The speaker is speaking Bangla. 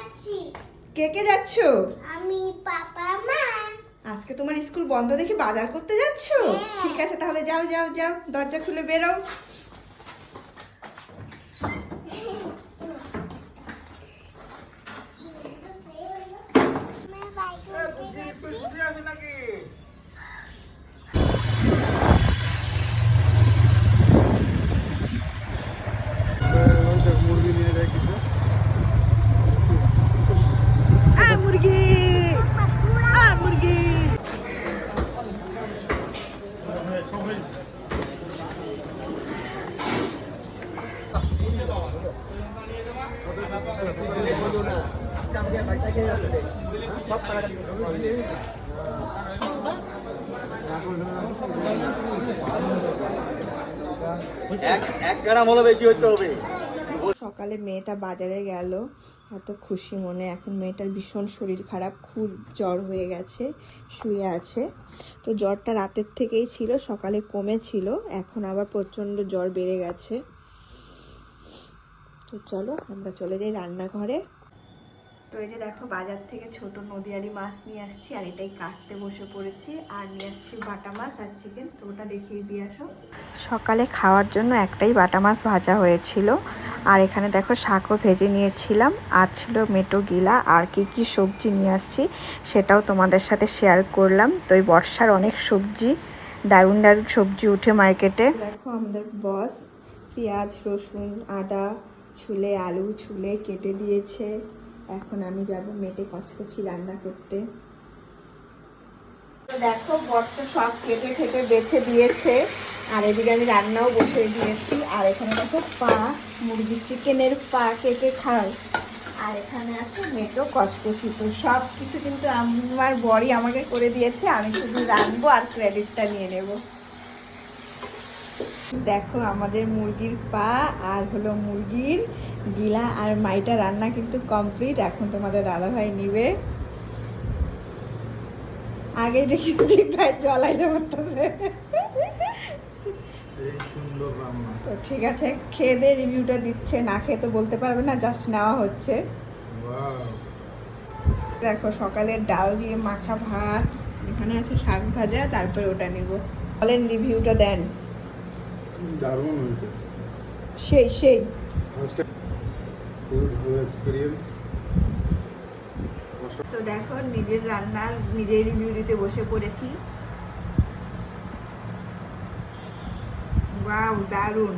যাচ্ছি। কে কে যাচ্ছ? আমি পাপা মা। আজকে তোমার স্কুল বন্ধ দেখে বাজার করতে যাচ্ছ? হ্যাঁ। ঠিক আছে তাহলে যাও যাও যাও দরজা খুলে বেরো। আমি সকালে মেয়েটা বাজারে গেল, এত খুশি মনে, এখন মেয়েটার ভীষণ শরীর খারাপ, খুব জ্বর হয়ে গেছে, শুয়ে আছে। তো জ্বরটা রাতের থেকেই ছিল, সকালে কমেছিল, এখন আবার প্রচণ্ড জ্বর বেড়ে গেছে। তো চলো আমরা চলে যাই রান্নাঘরে। তো এই যে দেখো বাজার থেকে ছোট নদীয়ারি মাছ নিয়ে আসছি আর এটাই কাটতে বসে পড়েছি। আর নিয়ে আসছি বাটা মাছ আর চিকেন তো ওটা দেখিয়ে দিয়ে আসো। সকালে খাওয়ার জন্য একটাই বাটা মাছ ভাজা হয়েছিল। আর এখানে দেখো শাকও ভেজে নিয়েছিলাম। আর ছিল মেটো গিলা। আর কি কি সবজি নিয়ে আসছি সেটাও তোমাদের সাথে শেয়ার করলাম। তো এই বর্ষার অনেক সবজি দারুণ দারুণ সবজি উঠে মার্কেটে দেখো আমাদের বস পেঁয়াজ রসুন আদা ছুলে আলু ছুলে কেটে দিয়েছে। এখন আমি যাব মেটে কচকচি রান্না করতে। দেখো, বর্ত সব কেটে কেটে বেছে দিয়েছে। আর এদিকে আমি রান্নাও বসিয়ে দিয়েছি। আর এখানে দেখো পা মুরগির চিকেনের পা কেটে খাও আর এখানে আছে মেটো কচকচি। তো সব কিছু কিন্তু আমার বড়ি আমাকে করে দিয়েছে। আমি শুধু রাখব আর ক্রেডিটটা নিয়ে নেব। দেখো আমাদের মুরগির পা আর হলো মুরগির গিলা আর মাইটা রান্না কিন্তু কমপ্লিট। এখন তোমাদের দাদাভাই নিবে। আগে দেখি করতেছে এই তো ঠিক আছে খেয়ে দিয়ে রিভিউটা দিচ্ছে। না খেয়ে তো বলতে পারবে না জাস্ট নেওয়া হচ্ছে। দেখো সকালের ডাল দিয়ে মাখা ভাত এখানে আছে শাক ভাজা তারপরে ওটা নিব। বলেন রিভিউটা দেন। দারুণ হয়েছে। সেই সেই। এক্সপিরিয়েন্স তো দেখো নিজের রান্নার নিজের রিভিউ দিতে বসে পড়েছি। ওয়াও দারুণ।